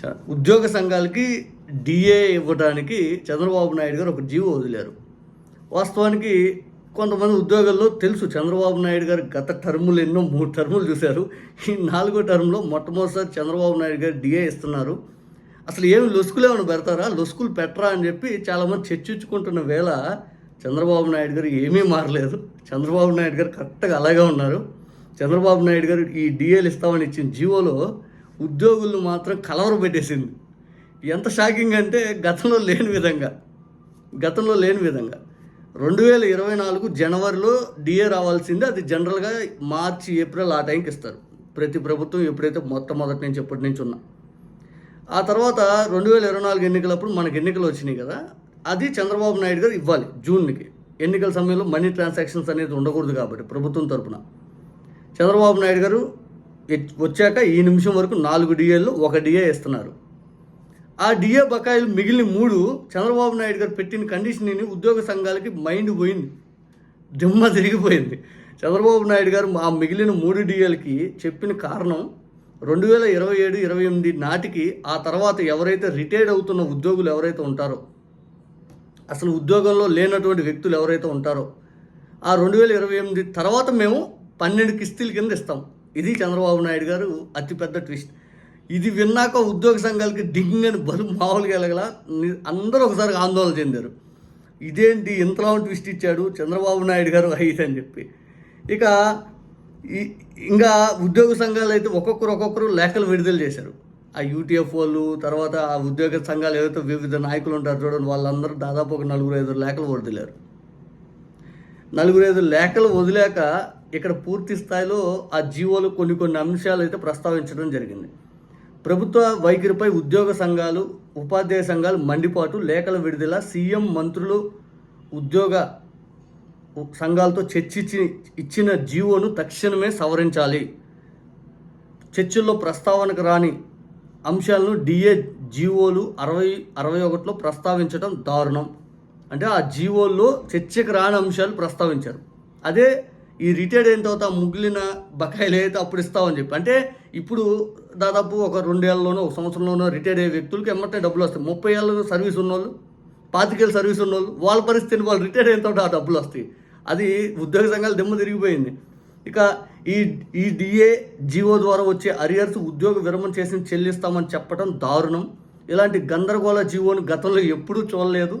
చ- ఉద్యోగ సంఘాలకి డిఏ ఇవ్వడానికి చంద్రబాబు నాయుడు గారు ఒక జీవో వదిలారు. వాస్తవానికి కొంతమంది ఉద్యోగాల్లో తెలుసు చంద్రబాబు నాయుడు గారు గత టర్ములు ఎన్నో మూడు టర్ములు చూశారు. ఈ నాలుగో టర్మ్లో మొట్టమొదటిసారి చంద్రబాబు నాయుడు గారు డిఏ ఇస్తున్నారు. అసలు ఏమి లొసుకులు ఏమైనా పెడతారా? లొసుకులు పెట్టరా అని చెప్పి చాలామంది చర్చించుకుంటున్న వేళ చంద్రబాబు నాయుడు గారు ఏమీ మారలేదు. చంద్రబాబు నాయుడు గారు కరెక్ట్గా అలాగే ఉన్నారు. చంద్రబాబు నాయుడు గారు ఈ డిఏలు ఇస్తామని ఇచ్చిన జీవోలో ఉద్యోగులను మాత్రం కలవర పెట్టేసింది. ఎంత షాకింగ్ అంటే గతంలో లేని విధంగా గతంలో లేని విధంగా. రెండు వేల ఇరవై నాలుగు జనవరిలో డిఏ రావాల్సింది అది జనరల్గా మార్చి ఏప్రిల్ ఆ టైంకి ఇస్తారు. ప్రతి ప్రభుత్వం ఎప్పుడైతే మొట్టమొదటి నుంచి ఎప్పటి నుంచి ఉన్నా. ఆ తర్వాత రెండు వేల ఇరవై నాలుగు ఎన్నికలప్పుడు మనకి ఎన్నికలు వచ్చినాయి కదా అది చంద్రబాబు నాయుడు గారు ఇవ్వాలి జూన్కి. ఎన్నికల సమయంలో మనీ ట్రాన్సాక్షన్స్ అనేది ఉండకూడదు కాబట్టి ప్రభుత్వం తరపున. చంద్రబాబు నాయుడు గారు వచ్చాక ఈ నిమిషం వరకు నాలుగు డిఏలు ఒక డిఏ ఇస్తున్నారు ఆ డిఏ బకాయిలు మిగిలిన మూడు చంద్రబాబు నాయుడు గారు పెట్టిన కండిషన్ని ఉద్యోగ సంఘాలకి మైండ్ పోయింది. దిమ్మ తిరిగిపోయింది. చంద్రబాబు నాయుడు గారు ఆ మిగిలిన మూడు డిఏలకి చెప్పిన కారణం రెండు వేల ఇరవై ఏడు ఇరవై ఎనిమిది నాటికి ఆ తర్వాత ఎవరైతే రిటైర్డ్ అవుతున్న ఉద్యోగులు ఎవరైతే ఉంటారో అసలు ఉద్యోగంలో లేనటువంటి వ్యక్తులు ఎవరైతే ఉంటారో ఆ రెండు వేల ఇరవై ఎనిమిది తర్వాత మేము పన్నెండు కిస్తీల కింద ఇస్తాం. ఇది చంద్రబాబు నాయుడు గారు అతిపెద్ద ట్విస్ట్. ఇది విన్నాక ఉద్యోగ సంఘాలకి డింగ్ అని బలు మామూలుగా వెళ్ళగల అందరూ ఒకసారి ఆందోళన చెందారు. ఇదేంటి ఇంతలా ట్విస్ట్ ఇచ్చాడు చంద్రబాబు నాయుడు గారు అయితే అని చెప్పి. ఇక ఈ- ఇంకా ఉద్యోగ సంఘాలు అయితే ఒక్కొక్కరు ఒక్కొక్కరు లేఖలు విడుదల చేశారు. ఆ యూటీఎఫ్ వాళ్ళు తర్వాత ఆ ఉద్యోగ సంఘాలు ఏవైతే వివిధ నాయకులు ఉంటారు చూడండి వాళ్ళందరూ దాదాపు ఒక నలుగురు ఐదు లేఖలు వదిలేరు నలుగురు ఐదు లేఖలు వదిలేక ఇక్కడ పూర్తి స్థాయిలో ఆ జీవోలు కొన్ని కొన్ని అంశాలు అయితే ప్రస్తావించడం జరిగింది. ప్రభుత్వ వైఖరిపై ఉద్యోగ సంఘాలు ఉపాధ్యాయ సంఘాలు మండిపాటు లేఖల విడుదల సీఎం మంత్రులు ఉద్యోగ సంఘాలతో చర్చించి ఇచ్చిన జీవోను తక్షణమే సవరించాలి. చర్చల్లో ప్రస్తావనకు రాని అంశాలను డిఏ జీవోలు అరవై అరవై ఒకటిలో ప్రస్తావించడం దారుణం. అంటే ఆ జీవోల్లో చర్చకు రాని అంశాలు ప్రస్తావించారు. అదే ఈ రిటైర్డ్ అయిన తర్వాత ముగిలిన బకాయిలు అయితే అప్పుడు ఇస్తామని చెప్పి. అంటే ఇప్పుడు దాదాపు ఒక రెండేళ్ళలోనో ఒక సంవత్సరంలోనో రిటైర్డ్ అయ్యే వ్యక్తులకి ఎమ్మటే డబ్బులు వస్తాయి. ముప్పై ఏళ్ళు సర్వీస్ ఉన్నోళ్ళు పాతికేళ్ళు సర్వీస్ ఉన్నోళ్ళు వాళ్ళ పరిస్థితిని వాళ్ళు రిటైర్ అయిన తర్వాత ఆ డబ్బులు వస్తాయి. అది ఉద్యోగ సంఘాలు దెమ్మ తిరిగిపోయింది. ఇక ఈ ఈ డిఏ జీవో ద్వారా వచ్చే అరియర్స్ ఉద్యోగ విరమణ చేసి చెల్లిస్తామని చెప్పడం దారుణం. ఇలాంటి గందరగోళ జీవోని గతంలో ఎప్పుడూ చూడలేదు.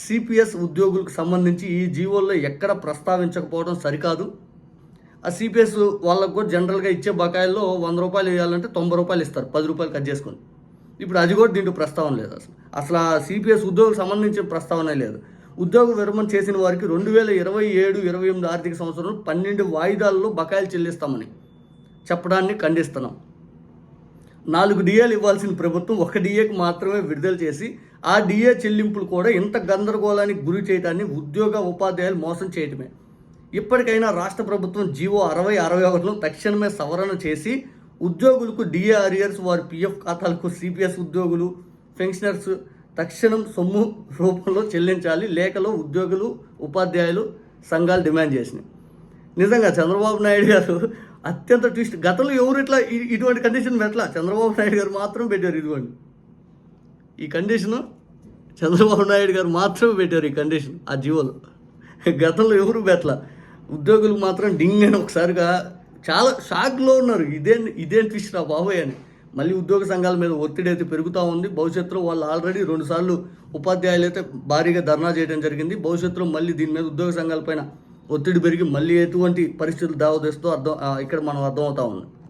సిపిఎస్ ఉద్యోగులకు సంబంధించి ఈ జీవోల్లో ఎక్కడ ప్రస్తావించకపోవడం సరికాదు. ఆ సిపిఎస్ వాళ్ళకు కూడా జనరల్గా ఇచ్చే బకాయిల్లో వంద రూపాయలు ఇవ్వాలంటే తొంభై రూపాయలు ఇస్తారు పది రూపాయలు కట్ చేసుకొని. ఇప్పుడు అది కూడా దీంట్లో ప్రస్తావన లేదు అసలు. అసలు ఆ సిపిఎస్ ఉద్యోగులకు సంబంధించిన ప్రస్తావన లేదు. ఉద్యోగ విరమణ చేసిన వారికి రెండు వేల ఇరవై ఏడు ఇరవై ఎనిమిది ఆర్థిక సంవత్సరంలో పన్నెండు వాయిదాల్లో బకాయిలు చెల్లిస్తామని చెప్పడాన్ని ఖండిస్తున్నాం. నాలుగు డిఏలు ఇవ్వాల్సిన ప్రభుత్వం ఒక డిఏకి మాత్రమే విడుదల చేసి ఆ డిఏ చెల్లింపులు కూడా ఇంత గందరగోళానికి గురి చేయడాన్ని ఉద్యోగ ఉపాధ్యాయులు మోసం చేయటమే. ఇప్పటికైనా రాష్ట్ర ప్రభుత్వం జీవో అరవై అరవై ఒకటిలో తక్షణమే సవరణ చేసి ఉద్యోగులకు డిఏ అరియర్స్ వారి పిఎఫ్ ఖాతాలకు సిపిఎస్ ఉద్యోగులు పెన్షనర్స్ తక్షణం సొమ్ము రూపంలో చెల్లించాలి లేఖలో ఉద్యోగులు ఉపాధ్యాయులు సంఘాలు డిమాండ్ చేసినాయి. నిజంగా చంద్రబాబు నాయుడు గారు అత్యంత ట్విస్ట్. గతంలో ఎవరు ఇట్లా ఇటువంటి కండిషన్ పెట్టలా? చంద్రబాబు నాయుడు గారు మాత్రం పెట్టారు ఇదిగోండి. ఈ కండిషను చంద్రబాబు నాయుడు గారు మాత్రమే పెట్టారు ఈ కండిషన్ ఆ జీవోలో. గతంలో ఎవరు పెట్టలా? ఉద్యోగులు మాత్రం డింగ్ అని ఒకసారిగా చాలా షాక్లో ఉన్నారు. ఇదేం ఇదేం ట్విస్ట్ రా బాబోయ్ అని. మళ్ళీ ఉద్యోగ సంఘాల మీద ఒత్తిడి అయితే పెరుగుతూ ఉంది. భవిష్యత్తులో వాళ్ళు ఆల్రెడీ రెండుసార్లు ఉపాధ్యాయులు అయితే భారీగా ధర్నా చేయడం జరిగింది. భవిష్యత్తులో మళ్ళీ దీని మీద ఉద్యోగ సంఘాలపైన ఒత్తిడి పెరిగి మళ్ళీ ఎటువంటి పరిస్థితులు దావదేస్తూ అర్థం ఇక్కడ మనం అర్థమవుతా ఉంది